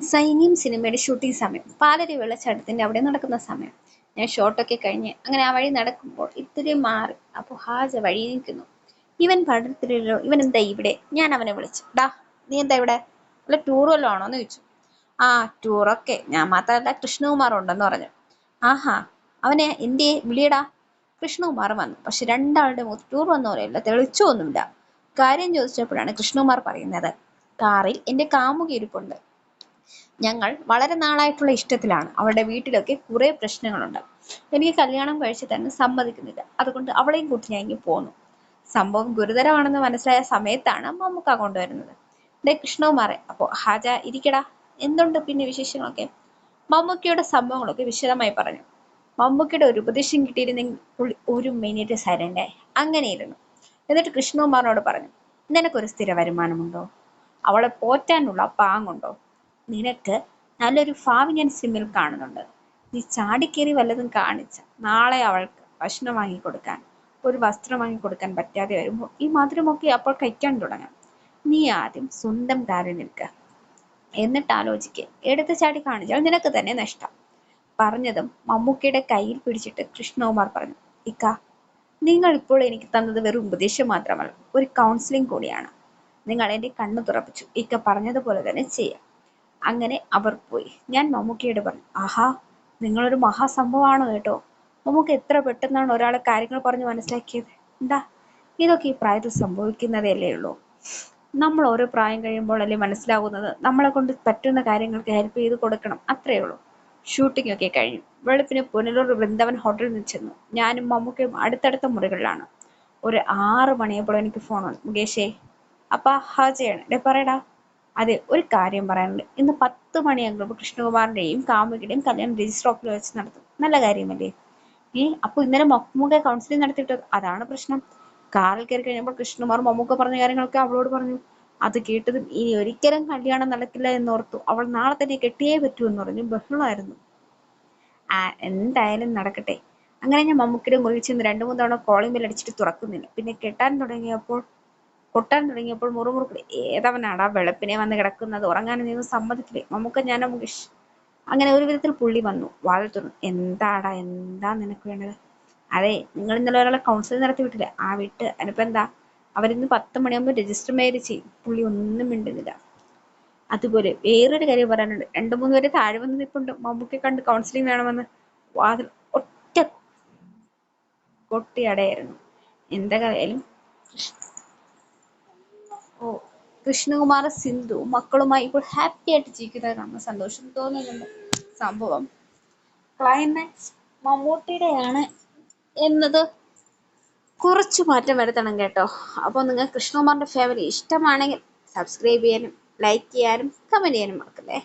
സൈന്യം സിനിമയുടെ ഷൂട്ടിംഗ് സമയം. പാലരി വെള്ളച്ചാട്ടത്തിന്റെ അവിടെ നടക്കുന്ന സമയം. ഞാൻ ഷോട്ടൊക്കെ കഴിഞ്ഞ് അങ്ങനെ ആ വഴി നടക്കുമ്പോൾ ഇത്തിരി മാറി അപ്പോൾ ഹാജ വഴി നിൽക്കുന്നു ഇവൻ പഠനത്തിലല്ലോ ഇവൻ എന്താ ഇവിടെ? ഞാൻ അവനെ വിളിച്ചു. ഡാ നീ എന്താ ഇവിടെ? അല്ല ടൂർ വല്ലതും ആണോ? എന്ന് ചോദിച്ചു. ആ ടൂറൊക്കെ ഞാൻ മാത്രമല്ല കൃഷ്ണകുമാർ ഉണ്ടെന്ന് പറഞ്ഞു. ആഹാ അവനെ എന്തേ വിളിയടാ. കൃഷ്ണകുമാർ വന്നു. പക്ഷെ രണ്ടാളുടെ മുഖത്ത് ടൂർ വന്ന പോലെയല്ല തെളിച്ചൊന്നുമില്ല. കാര്യം ചോദിച്ചപ്പോഴാണ് കൃഷ്ണകുമാർ പറയുന്നത്. കാറിൽ എന്റെ കാമുകി ഇരിപ്പുണ്ട്. ഞങ്ങൾ വളരെ നാളായിട്ടുള്ള ഇഷ്ടത്തിലാണ്. അവളുടെ വീട്ടിലൊക്കെ കുറെ പ്രശ്നങ്ങളുണ്ട്. എനിക്ക് കല്യാണം കഴിച്ച് തന്നെ സമ്മതിക്കുന്നില്ല. അതുകൊണ്ട് അവളെയും കൂട്ടി ഞാൻ ഇങ്ങ് പോന്നു. സംഭവം ഗുരുതരമാണെന്ന് മനസ്സിലായ സമയത്താണ് മമ്മൂക്ക കൊണ്ടുവരുന്നത്. ഡേ കൃഷ്ണകുമാറെ അപ്പോ ഹാജ ഇരിക്കടാ. എന്തുണ്ട് പിന്നെ വിശേഷങ്ങളൊക്കെ? മമ്മൂക്കയുടെ സംഭവങ്ങളൊക്കെ വിശദമായി പറഞ്ഞു. മമ്മൂക്കയുടെ ഒരു ഉപദേശം കിട്ടിയിരുന്നെങ്കിൽ ഒരു മിനിറ്റ് സൈലന്റായി അങ്ങനെയിരുന്നു. എന്നിട്ട് കൃഷ്ണകുമാറിനോട് പറഞ്ഞു നിനക്കൊരു സ്ഥിര വരുമാനമുണ്ടോ? അവളെ പോറ്റാനുള്ള പാങ്ങുണ്ടോ? നിനക്ക് നല്ലൊരു ഭാവി ഞാൻ സിമ്മിൽ കാണുന്നുണ്ട്. നീ ചാടിക്കേറി വല്ലതും കാണിച്ച നാളെ അവൾക്ക് ഭക്ഷണം വാങ്ങിക്കൊടുക്കാൻ ഒരു വസ്ത്രം വാങ്ങിക്കൊടുക്കാൻ പറ്റാതെ വരുമ്പോൾ ഈ മധുരമൊക്കെ അപ്പോൾ കഴിക്കാൻ തുടങ്ങാം. നീ ആദ്യം സ്വന്തം കാര്യം നിൽക്കുക എന്നിട്ട് ആലോചിക്കുക എടുത്ത് ചാടി കാണിച്ചാൽ നിനക്ക് തന്നെ നഷ്ടം. പറഞ്ഞതും മമ്മൂക്കയുടെ കയ്യിൽ പിടിച്ചിട്ട് കൃഷ്ണകുമാർ പറഞ്ഞു ഇക്ക നിങ്ങൾ ഇപ്പോൾ എനിക്ക് തന്നത് വെറും ഉപദേശം മാത്രമല്ല ഒരു കൗൺസിലിംഗ് കൂടിയാണ്. നിങ്ങൾ എന്റെ കണ്ണു തുറപ്പിച്ചു. ഇക്ക പറഞ്ഞതുപോലെ തന്നെ ചെയ്യാം. അങ്ങനെ അവർ പോയി. ഞാൻ മമ്മൂക്കിയോട് പറഞ്ഞു ആഹാ നിങ്ങളൊരു മഹാസംഭവമാണ് കേട്ടോ? മമ്മൂക്ക് എത്ര പെട്ടെന്നാണ് ഒരാളെ കാര്യങ്ങൾ പറഞ്ഞ് മനസ്സിലാക്കിയത്. എന്താ? ഇതൊക്കെ ഈ പ്രായത്തിൽ സംഭവിക്കുന്നതല്ലേ ഉള്ളൂ. നമ്മൾ ഓരോ പ്രായം കഴിയുമ്പോൾ അല്ലേ മനസ്സിലാകുന്നത് നമ്മളെ കൊണ്ട് പറ്റുന്ന കാര്യങ്ങൾക്ക് ഹെൽപ്പ് ചെയ്ത് കൊടുക്കണം. അത്രയേ ഉള്ളൂ. ഷൂട്ടിംഗ് ഒക്കെ കഴിഞ്ഞു. വെളുപ്പിന് പുനലൂർ വൃന്ദാവൻ ഹോട്ടലിൽ നിന്ന് ചെന്നു. ഞാനും മമ്മൂക്കയും അടുത്തടുത്ത മുറികളിലാണ്. ഒരു ആറ് മണിയപ്പോൾ എനിക്ക് ഫോൺ വന്നു മുകേഷേ അപ്പാ ഹാജയാണ്. ഡേ പറയടാ. അതെ ഒരു കാര്യം പറയാനുണ്ട്. ഇന്ന് പത്ത് മണിയാകുമ്പോൾ കൃഷ്ണകുമാറിന്റെയും കാമുകിയുടെയും കല്യാണം രജിസ്റ്റർ ഓഫീസിൽ വെച്ച് നടത്തും. നല്ല കാര്യമല്ലേ? ഏ അപ്പൊ ഇന്നലെ മമ്മൂക്ക കൗൺസിലിംഗ് നടത്തിയിട്ട് അതാണ് പ്രശ്നം. കാറിൽ കയറി കഴിഞ്ഞപ്പോൾ കൃഷ്ണകുമാർ മമ്മൂക്ക പറഞ്ഞ കാര്യങ്ങളൊക്കെ അവളോട് പറഞ്ഞു. അത് കേട്ടതും ഇനി ഒരിക്കലും കല്യാണം നടക്കില്ല എന്നോർത്തു. അവൾ നാളെ തന്നെ കെട്ടിയേ പറ്റൂ എന്ന് പറഞ്ഞു ബഹളമായിരുന്നു. ആ എന്തായാലും നടക്കട്ടെ. അങ്ങനെ ഞാൻ മമ്മൂക്കിയുടെ മുറിയിൽ ചെന്ന് രണ്ടു മൂന്ന് തവണ കോളിംഗ് ബെൽ അടിച്ചിട്ട് തുറക്കുന്നില്ല. പിന്നെ കെട്ടാൻ തുടങ്ങിയപ്പോൾ കൊട്ടാൻ തുടങ്ങിയപ്പോൾ മുറുമുറുക്കിടെ ഏതവനാടാ വെളുപ്പിനെ വന്ന് കിടക്കുന്നത്? ഉറങ്ങാൻ നീ സമ്മതിക്കില്ലേ? മമ്മൂക്ക ഞാൻ മുകേഷ്? അങ്ങനെ ഒരു വിധത്തിൽ പുള്ളി വന്നു. വാതിൽ തുറന്നു. എന്താടാ എന്താ നിനക്ക് വേണ്ടത്? അതെ നിങ്ങൾ ഇന്നലെ ഒരാളെ കൗൺസിലിംഗ് നടത്തി വിട്ടില്ല. ആ വിട്ട് അതിനിപ്പോ എന്താ? അവരിന്ന് പത്ത് മണിയാകുമ്പോൾ രജിസ്റ്റർ മാരേജ് ചെയ്യും. പുള്ളി ഒന്നും മിണ്ടുന്നില്ല. അതുപോലെ വേറൊരു കാര്യം പറയാനുണ്ട്. രണ്ടു മൂന്ന് പേര് താഴെ വന്ന് നിൽപ്പുണ്ട് മമ്മൂക്കെ കണ്ട് കൗൺസിലിംഗ് വേണമെന്ന്. വാതിൽ ഒറ്റ കൊട്ടിയടയായിരുന്നു. എന്താ എന്തായാലും ഓ കൃഷ്ണകുമാർ സിന്ധു മക്കളുമായി ഇപ്പോൾ ഹാപ്പി ആയിട്ട് ജീവിക്കുന്നത് കാണുമ്പോൾ സന്തോഷം തോന്നുന്നുണ്ട് സംഭവം. ക്ലൈമാക്സ് മമ്മൂട്ടിയുടെയാണ് എന്നത്. കുറച്ച് മാറ്റം വരുത്തണം കേട്ടോ. അപ്പോൾ നിങ്ങൾ കൃഷ്ണകുമാറിന്റെ ഫാമിലി ഇഷ്ടമാണെങ്കിൽ സബ്സ്ക്രൈബ് ചെയ്യാനും ലൈക്ക് ചെയ്യാനും കമന്റ് ചെയ്യാനും മറക്കല്ലേ?